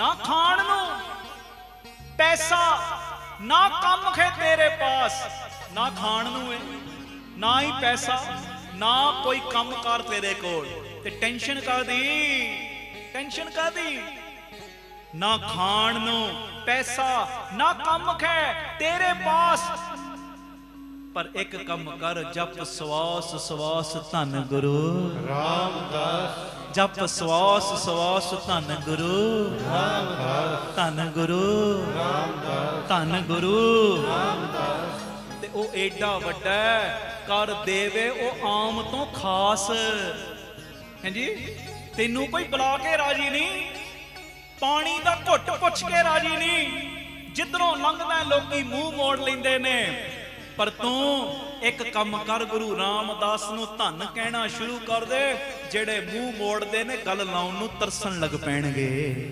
ਨਾ ਖਾਣ ਨੂੰ। ਪੈਸਾ, ਨਾ ਕੰਮ ਖੇ ਤੇਰੇ ਪਾਸ। ਨਾ ਖਾਣ ਨੂੰ ਏ, ਨਾ ਹੀ ਪੈਸਾ, ਨਾ ਕੋਈ ਕੰਮ ਕਰ ਤੇਰੇ ਕੋਲ। ਤੇ ਟੈਨਸ਼ਨ ਕਾਦੀ ਟੈਨਸ਼ਨ ਕਾਦੀ ਨਾ ਖਾਣ ਨੂੰ ਪੈਸਾ, ਨਾ ਕੰਮ ਖੈ ਤੇਰੇ ਪਾਸ। ਪਰ ਇੱਕ ਕੰਮ ਕਰ, ਜਪ ਸਵਾਸ ਸਵਾਸ ਧੰਨ ਗੁਰੂ। ਰਾਮਦਾਸ। ਜਪ ਸਵਾਸ ਸਵਾਸ ਧੰਨ ਗੁਰੂ। ਰਾਮਦਾਸ ਧੰਨ ਗੁਰੂ। ਰਾਮਦਾਸ ਧੰਨ ਗੁਰੂ। ਤੇ ਉਹ ਏਡਾ ਵੱਡਾ ਕਰ ਦੇਵੇ ਉਹ ਆਮ ਤੋਂ ਖਾਸ। ਹਾਂਜੀ? ਤੈਨੂੰ ਕੋਈ ਬੁਲਾ ਕੇ ਰਾਜੀ ਨਹੀਂ? ਪਾਣੀ ਦਾ ਘੁੱਟ ਪੁੱਛ ਕੇ ਰਾਜੀ ਨਹੀਂ? ਜਿੱਧਰੋਂ ਲੰਘਦਾ ਲੋਕੀ ਮੂੰਹ ਮੋੜ ਲੈਂਦੇ ਨੇ। ਪਰ ਤੂੰ ਇੱਕ ਕੰਮ ਕਰ ਗੁਰੂ ਰਾਮਦਾਸ ਨੂੰ ਧੰਨ ਕਹਿਣਾ ਸ਼ੁਰੂ ਕਰ ਦੇ, ਜਿਹੜੇ ਮੂੰਹ ਮੋੜਦੇ ਨੇ, ਗੱਲ ਲਾਉਣ ਨੂੰ ਤਰਸਣ ਲੱਗ ਪੈਣਗੇ।